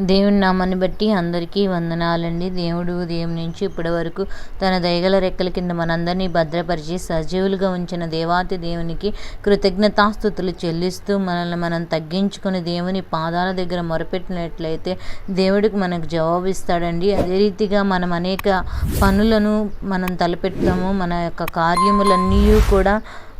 దేవుని నామాన్ని బట్టి అందరికీ వందనాలండి. దేవుడు ఉదయం నుంచి ఇప్పటి వరకు తన దయగల రెక్కల కింద మనందరినీ భద్రపరిచి సజీవులుగా ఉంచిన దేవాతి దేవునికి కృతజ్ఞతాస్థుతులు చెల్లిస్తూ మనల్ని మనం తగ్గించుకుని దేవుని పాదాల దగ్గర మొరపెట్టినట్లయితే దేవుడికి మనకు జవాబిస్తాడండి అదే రీతిగా మనం అనేక పనులను మనం తలపెట్టాము మన యొక్క కార్యములన్నీ కూడా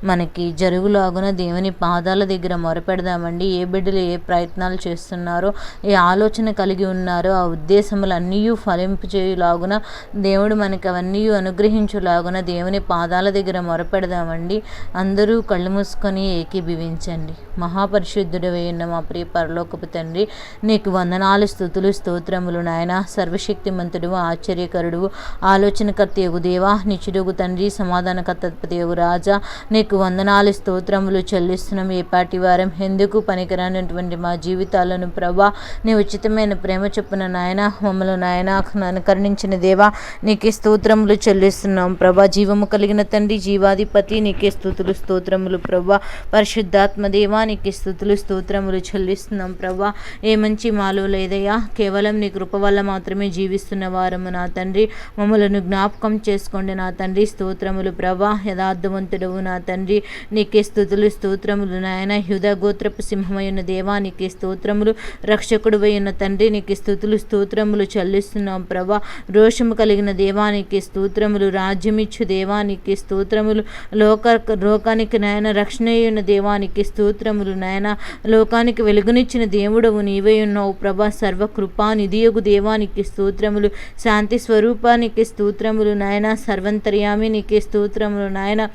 మనకి జరుగులాగున దేవుని పాదాల దగ్గర మొరపెడదామండి. ఏ బిడ్డలు ఏ ప్రయత్నాలు చేస్తున్నారో ఏ ఆలోచన కలిగి ఉన్నారో ఆ ఉద్దేశములన్నీ ఫలింపు చేయులాగున దేవుడు మనకి అవన్నీ అనుగ్రహించులాగున దేవుని పాదాల దగ్గర మొరపెడదామండి. అందరూ కళ్ళు మూసుకొని ఏకీభవించండి. మహాపరిశుద్ధుడు వేయున్న మా ప్రియ పరలోకపు తండ్రి నీకు వందనాలు స్థుతులు స్తోత్రములు నాయన. సర్వశక్తిమంతుడు ఆశ్చర్యకరుడు ఆలోచనకర్త యగు దేవా నిచుడుగు తండ్రి సమాధానకర్త యగు రాజా నీకు వందనాలు స్తోత్రములు చెల్లిస్తున్నాం. ఏపాటి వారం ఎందుకు పనికిరానటువంటి మా జీవితాలను ప్రభా నీ ఉచితమైన ప్రేమ చొప్పున నాయన మమ్మల్ని నాయన అనుకరణించిన దేవా నీకే స్తోత్రములు చెల్లిస్తున్నాం. ప్రభా జీవము కలిగిన తండ్రి జీవాధిపతి నీకే స్థుతులు స్తోత్రములు ప్రభా. పరిశుద్ధాత్మ దేవా నీకే స్థుతులు స్తోత్రములు చెల్లిస్తున్నాం ప్రభా. ఏ మంచి మాలో లేదయ్యా. కేవలం నీ కృప వల్ల మాత్రమే జీవిస్తున్న వారము నా తండ్రి. మమ్మలను జ్ఞాపకం చేసుకోండి నా తండ్రి. స్తోత్రములు ప్రభా యథార్థవంతుడవు నా తండ్రి. తండ్రి నీకే స్థుతులు స్తోత్రములు నాయన. హ్యుద గోత్రపు సింహమైన దేవా నీకే స్తోత్రములు. రక్షకుడు అయిన తండ్రి నీకు స్థుతులు స్తోత్రములు చెల్లిస్తున్నాం ప్రభా. రోషము కలిగిన దేవానికి స్తోత్రములు. రాజ్యమిచ్చు దేవానికి స్తోత్రములు. లోక లోకానికి నాయన రక్షణ దేవానికి స్తోత్రములు నాయన. లోకానికి వెలుగునిచ్చిన దేవుడవు నీవై ఉన్నావు ప్రభా. సర్వకృపా నిధియగు దేవానికి స్తోత్రములు. శాంతి స్వరూపానికి స్తోత్రములు నాయన. సర్వంతర్యామి నీకే స్తోత్రములు నాయన.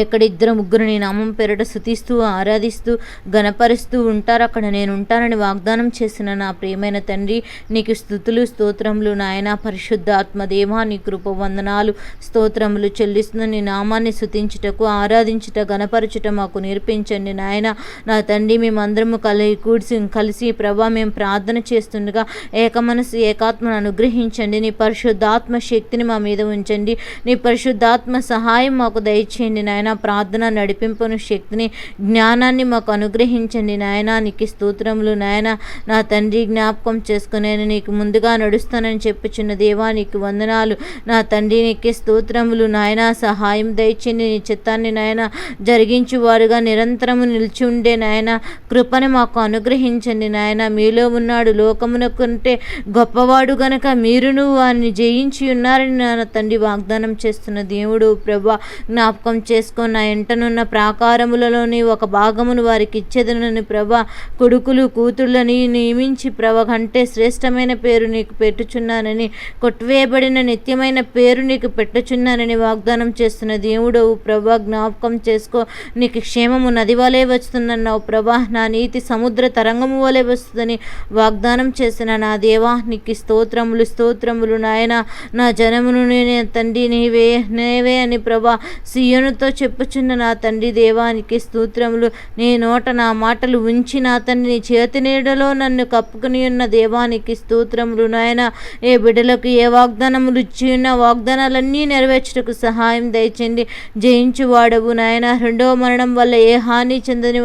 ఎక్కడ ఇద్దరు ముగ్గురు నీ నామం పేరిట శుతిస్తూ ఆరాధిస్తూ గణపరుస్తూ ఉంటారు. అక్కడ నేను ఉంటానని వాగ్దానం చేసిన నా ప్రియమైన తండ్రి నీకు స్థుతులు స్తోత్రములు నాయన. పరిశుద్ధ ఆత్మదేవా నీ కృప వందనాలు స్తోత్రములు చెల్లిస్తున్న నీ నామాన్ని శుతించుటకు ఆరాధించుట గణపరచుట మాకు నేర్పించండి నాయన. నా తండ్రి మేమందరము కలి కూర్చి కలిసి ప్రభా మేము ప్రార్థన చేస్తుండగా ఏక మనసు ఏకాత్మను అనుగ్రహించండి. నీ పరిశుద్ధాత్మ శక్తిని మా మీద ఉంచండి. నీ పరిశుద్ధాత్మ సహాయం మాకు దయచేయండి నాయన. నాయన ప్రార్థన నడిపింపును శక్తిని జ్ఞానాన్ని మాకు అనుగ్రహించండి నాయన నీకు స్తోత్రములు నాయన. నా తండ్రి జ్ఞాపకం చేసుకునే నీకు ముందుగా నడుస్తానని చెప్పుచున్న దేవా నీకు వందనాలు. నా తండ్రి నీకు స్తోత్రములు నాయన. సహాయం దయచండి నీ చిత్తాన్ని నాయన జరిగించి వారుగా నిరంతరము నిలిచి ఉండే నాయన. కృపను మాకు అనుగ్రహించండి నాయన. మీలో ఉన్నాడు లోకమునకుంటే గొప్పవాడు గనక మీరును వారిని జయించి ఉన్నారని నా తండ్రి వాగ్దానం చేస్తున్న దేవుడు ప్రభా జ్ఞాపకం చేసుకు చేసుకొని నా ఎంటనున్న ప్రాకారములలోని ఒక భాగమును వారికి ఇచ్చేదనని ప్రభ కొడుకులు కూతుళ్ళని నియమించి ప్రభ కంటే శ్రేష్టమైన పేరు నీకు పెట్టుచున్నానని కొట్టివేయబడిన నిత్యమైన పేరు నీకు పెట్టుచున్నానని వాగ్దానం చేస్తున్న దేవుడవు ప్రభ జ్ఞాపకం చేసుకో. నీకు క్షేమము నది వలె వస్తుందన్నావు ప్రభా. నా నీతి సముద్ర తరంగము వలె వస్తుందని వాగ్దానం చేసిన నా దేవా నీకు స్తోత్రములు స్తోత్రములు నాయన. నా జనమును నేను తండ్రి నీవే నేవే అని ప్రభా సీయనుతో చెప్పుచున్న నా తండ్రి దేవానికి స్తోత్రములు. నీ నోట నా మాటలు ఉంచి నా తండ్రి చేతి నీడలో నన్ను కప్పుకుని ఉన్న దేవానికి స్తోత్రములు. నాయన ఏ బిడ్డలకు ఏ వాగ్దానములు ఇచ్చి ఉన్న వాగ్దానాలన్నీ నెరవేర్చుటకు సహాయం దయచండి. జయించువాడవు నాయన. రెండవ మరణం వల్ల ఏ హాని చెందని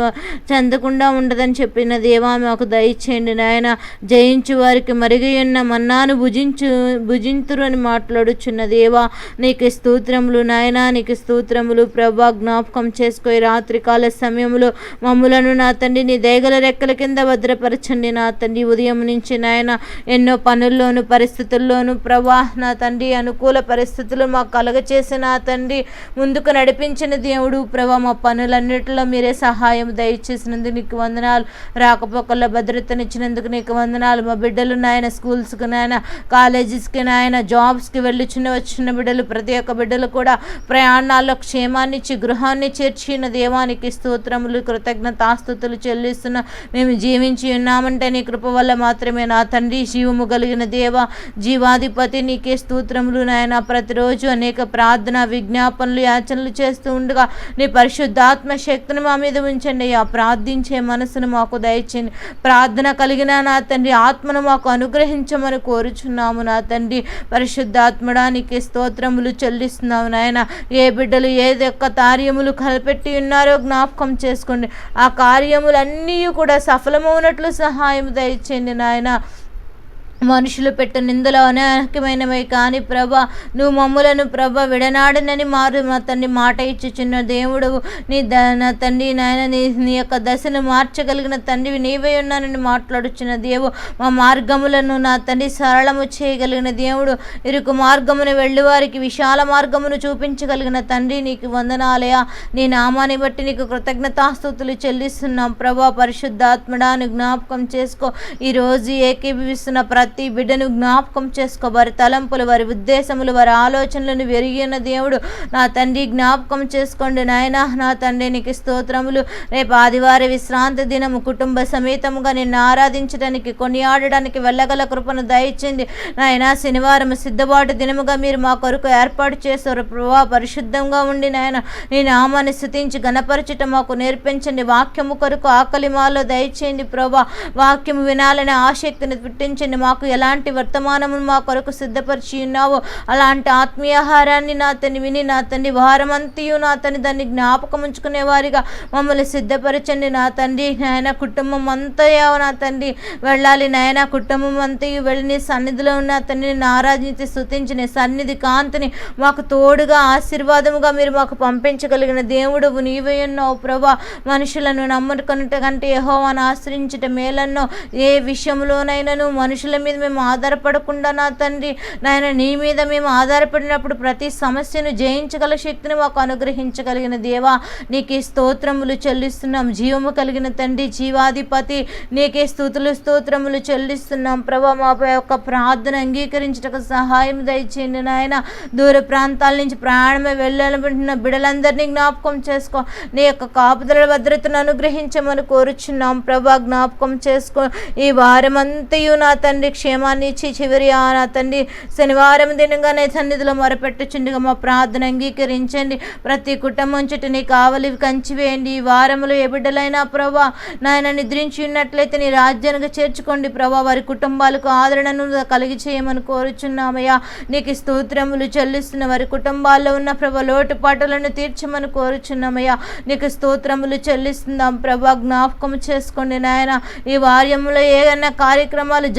చెందకుండా ఉండదని చెప్పిన దేవా మాకు దయచేయండి నాయన. జయించు వారికి మరిగి ఉన్న మన్నాను భుజించు భుజింతురు అని మాట్లాడుచున్న దేవా నీకు స్తోత్రములు నాయన నీకు స్తోత్రములు. ప్రభా జ్ఞాపకం చేసుకో. రాత్రికాల సమయంలో మమ్ములను నా తండ్రి నీ దేగల రెక్కల కింద భద్రపరచండి. నా తండ్రి ఉదయం నుంచి నాయన ఎన్నో పనుల్లోను పరిస్థితుల్లోనూ ప్రభా నా తండ్రి అనుకూల పరిస్థితులు మాకు కలగచేసి నా తండ్రి ముందుకు నడిపించిన దేవుడు ప్రభా మా పనులన్నిటిలో మీరే సహాయం దయచేసినందుకు నీకు వందనాలు. రాకపోకల భద్రతనిచ్చినందుకు నీకు వందనాలు. మా బిడ్డలు నాయన స్కూల్స్కి నాయన కాలేజెస్కి నాయన జాబ్స్కి వెళ్ళి చిన్న వచ్చిన బిడ్డలు ప్రతి ఒక్క బిడ్డలు కూడా ప్రయాణాల్లో క్షేమాన్ని గృహాన్నిచ్చి గృహాన్ని చేర్చిన దేవానికి స్తోత్రములు కృతజ్ఞతాస్థుతులు చెల్లిస్తున్న మేము జీవించి ఉన్నామంటే నీ కృప వల్ల మాత్రమే నా తండ్రి జీవము కలిగిన దేవ జీవాధిపతి నీకే స్తోత్రములు నాయన. ప్రతిరోజు అనేక ప్రార్థన విజ్ఞాపనలు యాచనలు చేస్తూ ఉండగా నీ పరిశుద్ధాత్మ శక్తిని మా మీద ఉంచండి ఆ ప్రార్థించే మనసును మాకు దయచేయండి. ప్రార్థన కలిగిన నా తండ్రి ఆత్మను మాకు అనుగ్రహించమని కోరుచున్నాము నా తండ్రి. పరిశుద్ధాత్మడానికి స్తోత్రములు చెల్లిస్తున్నాము నాయన. ఏ బిడ్డలు ఏది యొక్క కార్యములు కలపెట్టి ఉన్నారో జ్ఞాపకం చేసుకోండి. ఆ కార్యములన్నీ కూడా సఫలమవునట్లు సహాయం దయచేయండి నాయన. మనుషులు పెట్ట నిందలు అనేకమైనవి కానీ ప్రభా నువ్వు మమ్ములను ప్రభ విడనాడనని మారు మా తండ్రి మాట ఇచ్చుచున్న దేవుడు నీ ద నా తండ్రి నాయన నీ నీ యొక్క దశను మార్చగలిగిన తండ్రివి నీవే ఉన్నానని మాట్లాడుచున్న దేవు మా మార్గములను నా తండ్రి సరళము చేయగలిగిన దేవుడు ఇరుకు మార్గమును వెళ్ళి వారికి విశాల మార్గమును చూపించగలిగిన తండ్రి నీకు వందనాలయా. నీ నామాన్ని బట్టి నీకు కృతజ్ఞతాస్తుతులు చెల్లిస్తున్నాం. ప్రభా పరిశుద్ధాత్మడాన్ని జ్ఞాపకం చేసుకో. ఈరోజు ఏకీభవిస్తున్న ప్రతి ప్రతి బిడ్డను జ్ఞాపకం చేసుకో. వారి తలంపులు వారి ఉద్దేశములు వారి ఆలోచనలను వెరిగిన దేవుడు నా తండ్రి. జ్ఞాపకం చేసుకోండి నాయన. నా తండ్రి నీకు స్తోత్రములు. రేపు ఆదివార విశ్రాంతి దినము కుటుంబ సమేతముగా నిన్ను ఆరాధించడానికి కొనియాడడానికి వెళ్ళగల కృపను దయచేయండి. నాయన శనివారం సిద్ధబాటు దినముగా మీరు మా కొరకు ఏర్పాటు చేశారు. ప్రభా పరిశుద్ధంగా ఉండి నాయన నీ నామాన్ని స్థుతించి గణపరచటం మాకు నేర్పించండి. వాక్యము కొరకు ఆకలి మాలో దయచేయండి. ప్రభా వాక్యము వినాలనే ఆసక్తిని పుట్టించండి. మాకు మాకు ఎలాంటి వర్తమానము మా కొరకు సిద్ధపరిచి ఉన్నావో అలాంటి ఆత్మీయాహారాన్ని నా తన్ని విని నా తండ్రి వారమంతయు నా తన్ని దాన్ని జ్ఞాపకం ఉంచుకునే వారిగా మమ్మల్ని సిద్ధపరచండి. నా తండ్రి నాయన కుటుంబం అంతయా నా తండ్రి వెళ్ళాలి. నాయన కుటుంబం అంతయు వెళ్ళి నీ సన్నిధిలో ఉన్న తండ్రిని ఆరాధించి స్థుతించి సన్నిధి కాంతిని మాకు తోడుగా ఆశీర్వాదముగా మీరు మాకు పంపించగలిగిన దేవుడు నీవే ఉన్నావు ప్రభా. మనుషులను నమ్ముకున్నట కంటే యెహోవాను ఆశ్రయించట మేలన్నో ఏ విషయంలోనైనాను మనుషుల మీద మేము ఆధారపడకుండా నా తండ్రి నాయన నీ మీద మేము ఆధారపడినప్పుడు ప్రతి సమస్యను జయించగల శక్తిని మాకు అనుగ్రహించగలిగిన దేవా నీకే స్తోత్రములు చెల్లిస్తున్నాం. జీవము కలిగిన తండ్రి జీవాధిపతి నీకే స్థుతులు స్తోత్రములు చెల్లిస్తున్నాం. ప్రభా మా యొక్క ప్రార్థన అంగీకరించటకు సహాయం దయచేయండి నాయన. దూర ప్రాంతాల నుంచి ప్రయాణమే వెళ్ళాలనుకుంటున్న బిడలందరినీ జ్ఞాపకం చేసుకో. నీ యొక్క కాపుదల భద్రతను అనుగ్రహించమని కోరుచున్నాం. ప్రభా జ్ఞాపకం చేసుకో. ఈ వారమంతయు నా తండ్రి క్షేమాన్ని ఇచ్చి చివరి ఆ నా తండ్రి శనివారం దినంగానే సన్నిధిలో మొరపెట్టుచుండగా మా ప్రార్థన అంగీకరించండి. ప్రతి కుటుంబం చుట్టూ నీ కావలి కంచివేయండి ఈ వారములో ఏ బిడ్డలైనా ప్రభా నాయన నిద్రించి ఉన్నట్లయితే నీ రాజ్యానికి చేర్చుకోండి. ప్రభా వారి కుటుంబాలకు ఆదరణను కలిగి చేయమని కోరుచున్నామయ్యా. నీకు స్తోత్రములు చెల్లిస్తున్న వారి కుటుంబాల్లో ఉన్న ప్రభా లోటుపాటలను తీర్చమని కోరుచున్నామయ్యా. నీకు స్తోత్రములు చెల్లిస్తున్నాం ప్రభా జ్ఞాపకం చేసుకోండి నాయన. ఈ వార్యంలో ఏదైనా కార్యక్రమాలు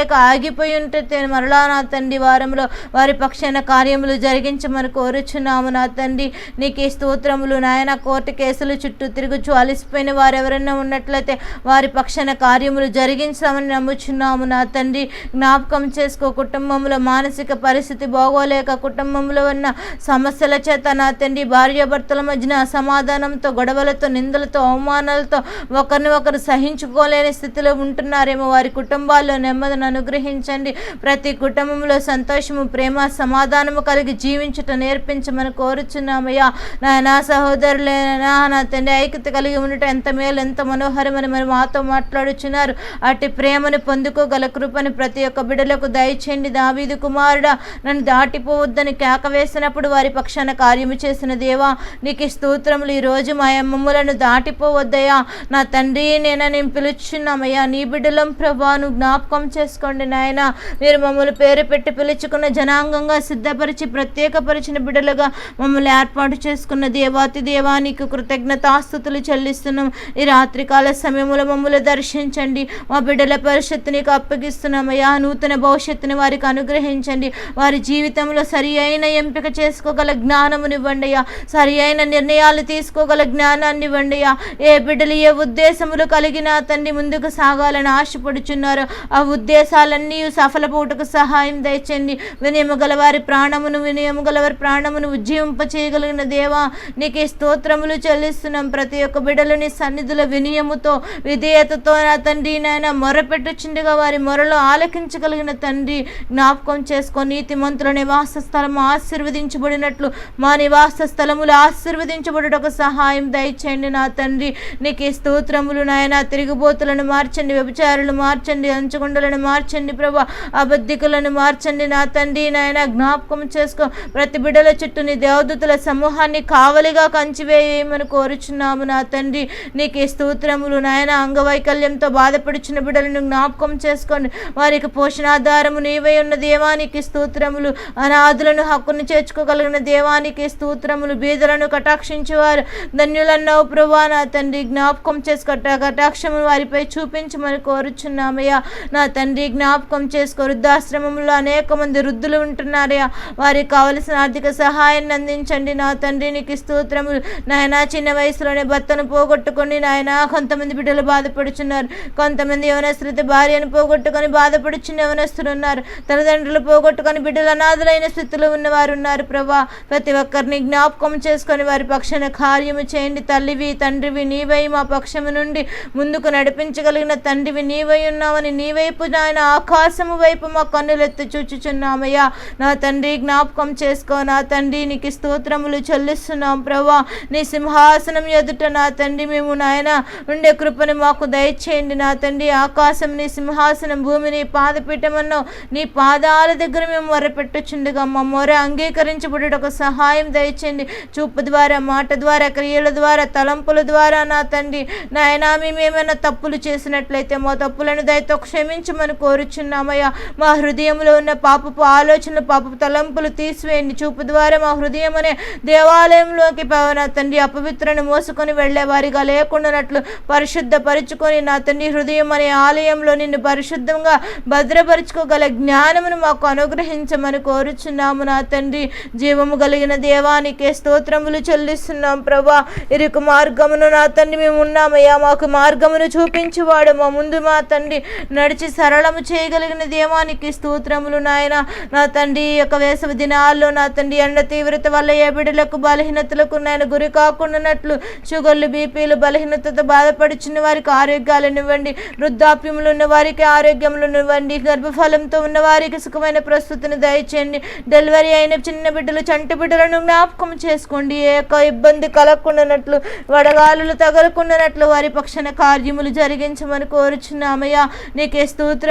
లేక ఆగిపోయి ఉంటే మరలా నా తండ్రి వారంలో వారి పక్షాన కార్యములు జరిగించమని కోరుచున్నాము నా తండ్రి. నీకు ఈ స్తోత్రములు నాయన. కోర్టు కేసులు చుట్టూ తిరుగుచు అలసిపోయిన వారు ఎవరైనా ఉన్నట్లయితే వారి పక్షాన కార్యములు జరిగించామని నమ్ముచున్నాము నా తండ్రి. జ్ఞాపకం చేసుకో కుటుంబంలో మానసిక పరిస్థితి బాగోలేక కుటుంబంలో ఉన్న సమస్యల చేత నా తండ్రి భార్యాభర్తల మధ్యన అసమాధానంతో గొడవలతో నిందలతో అవమానాలతో ఒకరిని ఒకరు సహించుకోలేని స్థితిలో ఉంటున్నారేమో వారి కుటుంబాల్లో నెమ్మది అనుగ్రహించండి. ప్రతి కుటుంబంలో సంతోషము ప్రేమ సమాధానము కలిగి జీవించుట నేర్పించమని కోరుచున్నామయ్యా. నా నా సహోదరులేనా నా తండ్రి ఐక్యత కలిగి ఉండటం ఎంత మేలు ఎంత మనోహరమని మరి మాతో మాట్లాడుచున్నారు. అటు ప్రేమను పొందుకోగల కృపని ప్రతి ఒక్క బిడ్డలకు దయచేయండి. దావీదు కుమారుడా నన్ను దాటిపోవద్దని కేక వేసినప్పుడు వారి పక్షాన కార్యము చేసిన దేవా నీకు స్తోత్రములు ఈ రోజు మా అమ్మమ్మలను దాటిపోవద్దయ్యా. నా తండ్రి నేను నేను పిలుచున్నామయ్యా. నీ బిడ్డలం ప్రభాను జ్ఞాపకం చేసుకోండి నాయన. మీరు మమ్మల్ని పేరు పెట్టి పిలుచుకున్న జనాంగంగా సిద్ధపరిచి ప్రత్యేకపరిచిన బిడ్డలుగా మమ్మల్ని ఏర్పాటు చేసుకున్న దేవాతి దేవానికి కృతజ్ఞతాస్థుతులు చెల్లిస్తున్నాం. ఈ రాత్రికాల సమయంలో మమ్మల్ని దర్శించండి. మా బిడ్డల పరిషత్తు నీకు అప్పగిస్తున్నామయ్యా. నూతన భవిష్యత్తుని వారికి అనుగ్రహించండి. వారి జీవితంలో సరి అయిన ఎంపిక చేసుకోగల జ్ఞానమునివ్వండి అయ్యా. సరి అయిన నిర్ణయాలు తీసుకోగల జ్ఞానాన్ని ఇవ్వండి అయ్యా. ఏ బిడ్డలు ఏ ఉద్దేశములు కలిగిన తండ్రి ముందుకు సాగాలని ఆశపడుచున్నారో. ఆ ఉద్దేశం ప్రయాసాలన్నీ సఫలపోటుకు సహాయం దయచండి. వినయము గల వారి ప్రాణమును వినయము గలవారి ప్రాణమును ఉజ్జీవింప చేయగలిగిన దేవా నీకే స్తోత్రములు చెల్లిస్తున్నాం. ప్రతి ఒక్క బిడలని సన్నిధుల వినయముతో విధేయతతో నా తండ్రి నాయన మొరపెట్టుచుండగా వారి మొరలో ఆలకించగలిగిన తండ్రి జ్ఞాపకం చేసుకో. నీతిమంతుల నివాస స్థలము ఆశీర్వదించబడినట్లు మా నివాస స్థలములు ఆశీర్వదించబడుటకు సహాయం దయచేయండి నా తండ్రి. నీకు స్తోత్రములు నాయన. తిరిగిబోతులను మార్చండి వ్యభిచారులు మార్చండి అంచుగుండలను మార్చండి మార్చండి ప్రభా. అబద్ధికులను మార్చండి నా తండ్రి నాయన. జ్ఞాపకం చేసుకో. ప్రతి బిడల చుట్టూ నీ దేవదూతల సమూహాన్ని కావలిగా కంచివేయమని కోరుచున్నాము నా తండ్రి. నీకు స్తోత్రములు నాయన. అంగవైకల్యంతో బాధపడుచున్న బిడ్డలను జ్ఞాపకం చేసుకోండి. వారికి పోషణాధారము నీవై ఉన్న దేవానికి స్తోత్రములు. అనాథులను హక్కును చేర్చుకోగలిగిన దేవానికి స్తోత్రములు. బీదలను కటాక్షించేవారు. ధన్యులన్నావు ప్రభా నా తండ్రి. జ్ఞాపకం చేసుకొట్ట కటాక్షము వారిపై చూపించమని కోరుచున్నామయ్యా. నా తండ్రి జ్ఞాపకం చేసుకో. వృద్ధాశ్రమంలో అనేక మంది వృద్ధులు ఉంటున్నారయ్యా వారికి కావలసిన ఆర్థిక సహాయాన్ని అందించండి. నా తండ్రి నీకు స్తోత్రములు. నాయన చిన్న వయసులోనే భర్తను పోగొట్టుకొని నాయన కొంతమంది బిడ్డలు బాధపడుచున్నారు. కొంతమంది యవనస్తులతో భార్యను పోగొట్టుకొని బాధపడుచున్న యవనస్తులు ఉన్నారు. తల్లిదండ్రులు పోగొట్టుకొని బిడ్డలు అనాథులైన స్థితిలో ఉన్నవారు ఉన్నారు ప్రభా. ప్రతి ఒక్కరిని జ్ఞాపకం చేసుకొని వారి పక్షాన కార్యము చేయండి. తల్లివి తండ్రివి నీవై మా పక్షము నుండి ముందుకు నడిపించగలిగిన తండ్రివి నీవై ఉన్నావని నీ వైపు నాయన ఆకాశము వైపు మా కన్నులెత్తి చూచుచున్నామయ్యా. నా తండ్రి జ్ఞాపకం చేసుకో. నా తండ్రి నీకు స్తోత్రములు చెల్లిస్తున్నాం ప్రభా. నీ సింహాసనం ఎదుట నా తండ్రి మేము నాయన. ఉండే కృపని మాకు దయచేయండి. నా తండ్రి ఆకాశం నీ సింహాసనం భూమిని పాదపీఠమన్నో నీ పాదాల దగ్గర మేము మొరపెట్టుచుండగా. మా మొర అంగీకరించబడుట ఒక సహాయం దయచేయండి. చూపు ద్వారా మాట ద్వారా క్రియల ద్వారా తలంపుల ద్వారా నా తండ్రి. నాయన మేమేమైనా తప్పులు చేసినట్లయితే మా తప్పులను దయతో క్షమించమని కోరుచున్నామయ్యా. మా హృదయంలో ఉన్న పాపపు ఆలోచనలు పాపపు తలంపులు తీసివేయండి. చూపు ద్వారా మా హృదయం అనే దేవాలయంలోకి ప- నా తండ్రి అపవిత్రను మోసుకొని వెళ్ళే వారిగా లేకుండానట్లు పరిశుద్ధపరుచుకొని నా తండ్రి హృదయం అనే ఆలయంలో నిన్ను పరిశుద్ధంగా భద్రపరుచుకోగల జ్ఞానమును మాకు అనుగ్రహించమని కోరుచున్నాము నా తండ్రి. జీవము కలిగిన దేవానికి స్తోత్రములు చెల్లిస్తున్నాం ప్రభా. ఇరుకు మార్గమును నా తండ్రి మేము ఉన్నామయ్యా మాకు మార్గమును చూపించువాడు మా ముందు మా తండ్రి. నడిచి సరళము చేయగలిగిన దేవానికి స్తోత్రములు నాయన. నా తండ్రి యొక్క వేసవి దినాల్లో నా తండ్రి ఎండ తీవ్రత వల్ల ఏ బిడ్డలకు బలహీనతలకు నేను గురి కాకుండానట్లు షుగర్లు బీపీలు బలహీనతతో బాధపడుచున్న వారికి ఆరోగ్యాలను ఇవ్వండి. వృద్ధాప్యములు ఉన్న వారికి ఆరోగ్యములను ఇవ్వండి. గర్భఫలంతో ఉన్న వారికి సుఖమైన ప్రస్తుతిని దయచేయండి. డెలివరీ అయిన చిన్న బిడ్డలు చంటి బిడ్డలను జ్ఞాపకం చేసుకోండి. ఏ యొక్క ఇబ్బంది కలగకుండానట్లు వడగాలులు తగలకుండానట్లు వారి పక్షాన కార్యములు జరిగించమని కోరుచున్నామయ్యా. నీకే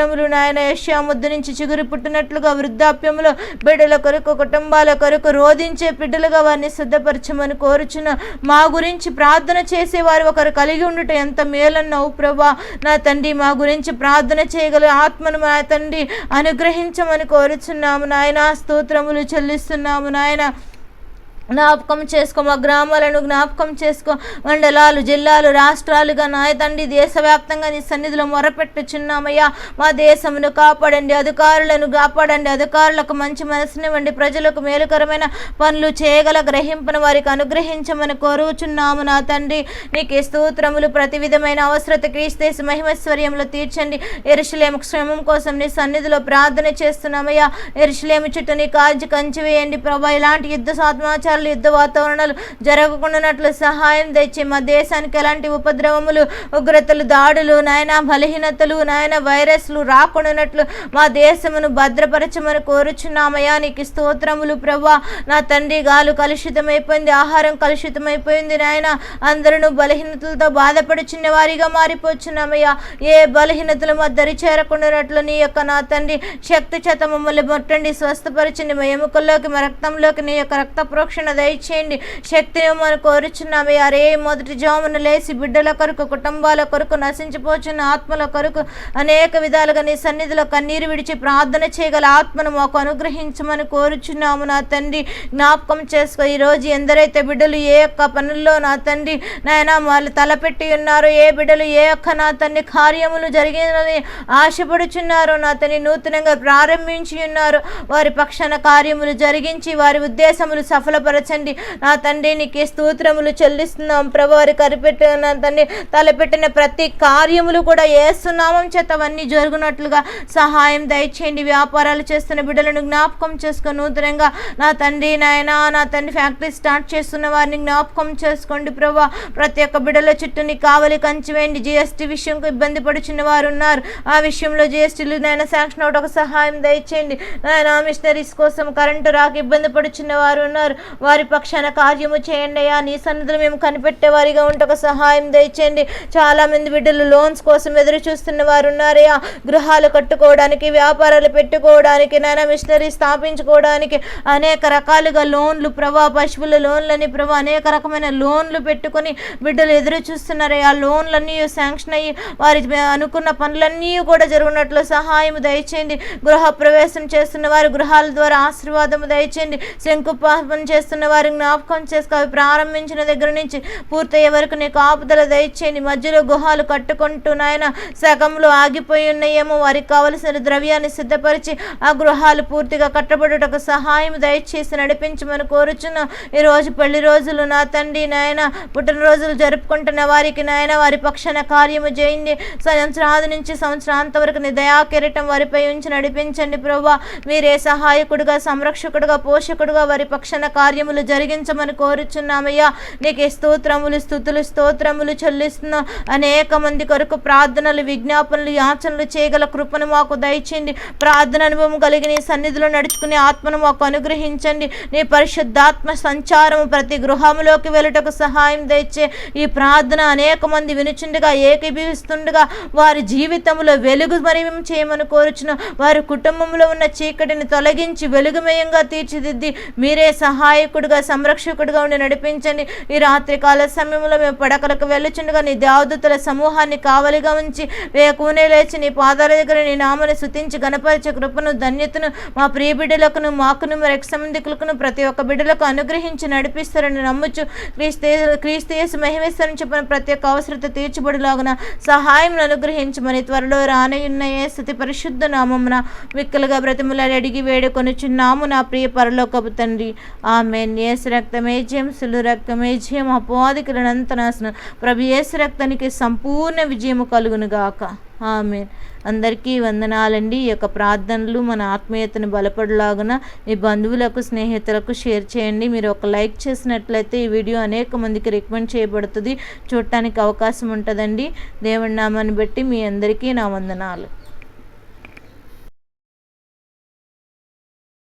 స్తోత్రములు నాయన యశ్యా ముద్దు నుంచి చిగురు పుట్టినట్లుగా వృద్ధాప్యములో బిడ్డల కొరకు కుటుంబాల కొరకు రోధించే బిడ్డలుగా వారిని సిద్ధపరచమని కోరుచున్న మా గురించి ప్రార్థన చేసే వారు ఒకరు కలిగి ఉండుట ఎంత మేలన్నావు ప్రభా నా తండ్రి మా గురించి ప్రార్థన చేయగల ఆత్మను మా తండ్రి అనుగ్రహించమని కోరుచున్నాము నాయన. స్తోత్రములు చెల్లిస్తున్నాము నాయన. జ్ఞాపకం చేసుకో మా గ్రామాలను జ్ఞాపకం చేసుకో. మండలాలు జిల్లాలు రాష్ట్రాలుగా నాయ తండ్రి దేశవ్యాప్తంగా నీ సన్నిధిలో మొరపెట్టుచున్నామయ్యా. మా దేశమును కాపాడండి అధికారులను కాపాడండి అధికారులకు మంచి మనసునివ్వండి. ప్రజలకు మేలుకరమైన పనులు చేయగల గ్రహింపును వారికి అనుగ్రహించమని కోరుచున్నాము నా తండ్రి. నీకు స్తోత్రములు ప్రతి విధమైన అవసరత క్రీస్తేసి మహిమశ్వర్యంలో తీర్చండి. ఎరుషులేము క్షేమం కోసం నీ సన్నిధిలో ప్రార్థన చేస్తున్నామయ్యా. ఎరుషులేము చుట్టూ నీ కాల్చి కంచి వేయండి ప్రభా ఇలాంటి యుద్ధ సాత్మాచారాలు యుద్ధ వాతావరణాలు జరగకుండానట్లు సహాయం తెచ్చి మా దేశానికి ఎలాంటి ఉపద్రవములు ఉగ్రతలు దాడులు నాయన బలహీనతలు నాయన వైరస్లు రాకుండానట్లు మా దేశమును భద్రపరచమని కోరుచున్నామయ్యా. నీకు స్తోత్రములు ప్రభా నా తండ్రి గాలు కలుషితమైపోయింది ఆహారం కలుషితమైపోయింది నాయన. అందరూ బలహీనతలతో బాధపడుచున్న వారిగా మారిపోచున్నామయ్యా. ఏ బలహీనతలు మా దరి చేరకుండానట్లు నీ యొక్క నా తండ్రి శక్తి చేత మమ్మల్ని ముట్టండి స్వస్థపరచండి. మా ఎముకల్లోకి మా రక్తంలోకి నీ యొక్క రక్త ప్రోక్షణ దయచేయండి. శక్తిని మనం కోరుచున్నాము. అరే మొదటి జామున లేచి బిడ్డల కొరకు కుటుంబాల కొరకు నశించిపోచున్న ఆత్మల కొరకు అనేక విధాలుగా నీ సన్నిధిలో కన్నీరు విడిచి ప్రార్థన చేయగల ఆత్మను మాకు అనుగ్రహించమని కోరుచున్నాము నా తండ్రి. జ్ఞాపకం చేసుకో ఈరోజు ఎందరైతే బిడ్డలు ఏ యొక్క పనుల్లో నా తండ్రి నాయన వాళ్ళు తలపెట్టి ఉన్నారు ఏ బిడ్డలు ఏ యొక్క నా తండ్రి కార్యములు జరిగిందని ఆశపడుచున్నారు నా తండ్రి నూతనంగా ప్రారంభించి ఉన్నారు. వారి పక్షాన కార్యములు జరిగించి వారి ఉద్దేశములు బలపరచండి. నా తండ్రి నీకే స్తోత్రములు చెల్లిస్తున్నాం. ప్రభు వారి కరిపెట్టిన తండ్రి తలపెట్టిన ప్రతి కార్యములు కూడా ఏసునామం చేత అవన్నీ జరుగునట్లుగా సహాయం దయచేయండి. వ్యాపారాలు చేస్తున్న బిడ్డలను జ్ఞాపకం చేసుకొని నూతనంగా నా తండ్రి నాయన నా తండ్రి ఫ్యాక్టరీ స్టార్ట్ చేస్తున్న వారిని జ్ఞాపకం చేసుకోండి. ప్రభా ప్రతి ఒక్క బిడ్డల చుట్టూ నీ కావలి కంచి వేయండి. జిఎస్టీ విషయంకు ఇబ్బంది పడుచున్న వారు ఉన్నారు. ఆ విషయంలో జిఎస్టీలు నాయన శాంక్షన్ అవుట్ ఒక సహాయం దయచేయండి. నాయన మిషనరీస్ కోసం కరెంటు రాక ఇబ్బంది పడుచున్న వారు ఉన్నారు. వారి పక్షాన కార్యము చేయండి అయ్యా. నీ సన్నిధులు మేము కనిపెట్టే వారిగా ఉంటకు సహాయం దయచేయండి. చాలామంది బిడ్డలు లోన్స్ కోసం ఎదురు చూస్తున్న వారు ఉన్నారయ్యా గృహాలు కట్టుకోవడానికి వ్యాపారాలు పెట్టుకోవడానికి నాయన మిషనరీ స్థాపించుకోవడానికి అనేక రకాలుగా లోన్లు ప్రభా పశువుల లోన్లని ప్రభా అనేక రకమైన లోన్లు పెట్టుకొని బిడ్డలు ఎదురు చూస్తున్నారు ఆ లోన్లన్నీ శాంక్షన్ అయ్యి వారి అనుకున్న పనులన్నీ కూడా జరుగునట్లు సహాయం దయచేయండి. గృహ ప్రవేశం చేస్తున్న వారి గృహాల ద్వారా ఆశీర్వాదము దయచేయండి. శంకుపాపం చేస్తున్న వారి జ్ఞాపకం చేసుకో. అవి ప్రారంభించిన దగ్గర నుంచి పూర్తయ్యే వరకు నీకు ఆపుదల దయచేయండి మధ్యలో గుహాలు కట్టుకుంటూ నాయన సగంలో ఆగిపోయి ఉన్నాయేమో. వారికి కావలసిన ద్రవ్యాన్ని సిద్ధపరిచి ఆ గృహాలు పూర్తిగా కట్టబడుటకు సహాయం దయచేసి నడిపించమని కోరుచున్నాం. ఈరోజు పెళ్ళి రోజులు నా తండ్రి నాయన పుట్టినరోజులు జరుపుకుంటున్న వారికి నాయన వారి పక్షాన కార్యము చేయండి. సంవత్సరాది నుంచి సంవత్సరాంత వరకు నీ దయా కిరటం వారిపై ఉంచి నడిపించండి ప్రభా. మీరే సహాయకుడుగా సంరక్షకుడుగా పోషకుడుగా వారి పక్షాన కార్యములు జరిగించమని కోరుచున్నామయ్యా. నీకే స్తోత్రములు స్థుతులు స్తోత్రములు చెల్లిస్తున్నాం. అనేక మంది కొరకు ప్రార్థనలు విజ్ఞాపనలు యాచనలు చేయగల కృపను మాకు దయచేయండి. ప్రార్థన అనుభవం కలిగి నీ సన్నిధిలో నడుచుకునే ఆత్మను మాకు అనుగ్రహించండి. నీ పరిశుద్ధాత్మ సంచారము ప్రతి గృహములోకి వెళ్ళటకు సహాయం దయచే ఈ ప్రార్థన అనేక మంది వినుచుండగా ఏకీభవిస్తుండగా వారి జీవితంలో వెలుగు మరిం చేయమని కోరుచున్న. వారి కుటుంబంలో ఉన్న చీకటిని తొలగించి వెలుగుమయంగా తీర్చిదిద్ది మీరే సహాయకుడుగా సంరక్షకుడుగా ఉండి నడిపించండి. ఈ రాత్రి కాల సమయంలో మేము పడకలకు వెళ్ళుచుండగా నీ దేవదూతల సమూహాన్ని కావలిగా ఉంచి కూనే లేచి నీ పాదాల దగ్గర నీ నామని శుతించి గణపరిచే కృపను ధన్యతను మా ప్రియ బిడ్డలకును మాకును మరి సంబంధికులకును ప్రతి ఒక్క బిడ్డలకు అనుగ్రహించి నడిపిస్తారని నమ్ముచు క్రీస్తే క్రీస్తేసు మహిమేశ్వరం చెప్పిన ప్రతి ఒక్క అవసరత తీర్చబడిలాగున సహాయం అనుగ్రహించమని త్వరలో రానయున్న ఏ స్థుతి పరిశుద్ధ నామమున విక్కలుగా బ్రతిములని అడిగి వేడుకొనుచున్నాము నా ప్రియ పరలోకపు తండ్రి. ఆమె ఏసు రక్తమే జయం సులు రక్తమే జయం అపోదికులనంత నాశనం ప్రభు ఏసు రక్తానికి సంపూర్ణ విజయము కలుగును గాక ఆమె అందరికీ వందనాలండి. ఈ యొక్క ప్రార్థనలు మన ఆత్మీయతను బలపడలాగున మీ బంధువులకు స్నేహితులకు షేర్ చేయండి. మీరు ఒక లైక్ చేసినట్లయితే ఈ వీడియో అనేక మందికి రికమెండ్ చేయబడుతుంది. చూడటానికి అవకాశం ఉంటుందండి. దేవుడి నామాన్ని బట్టి మీ అందరికీ నా వందనాలు.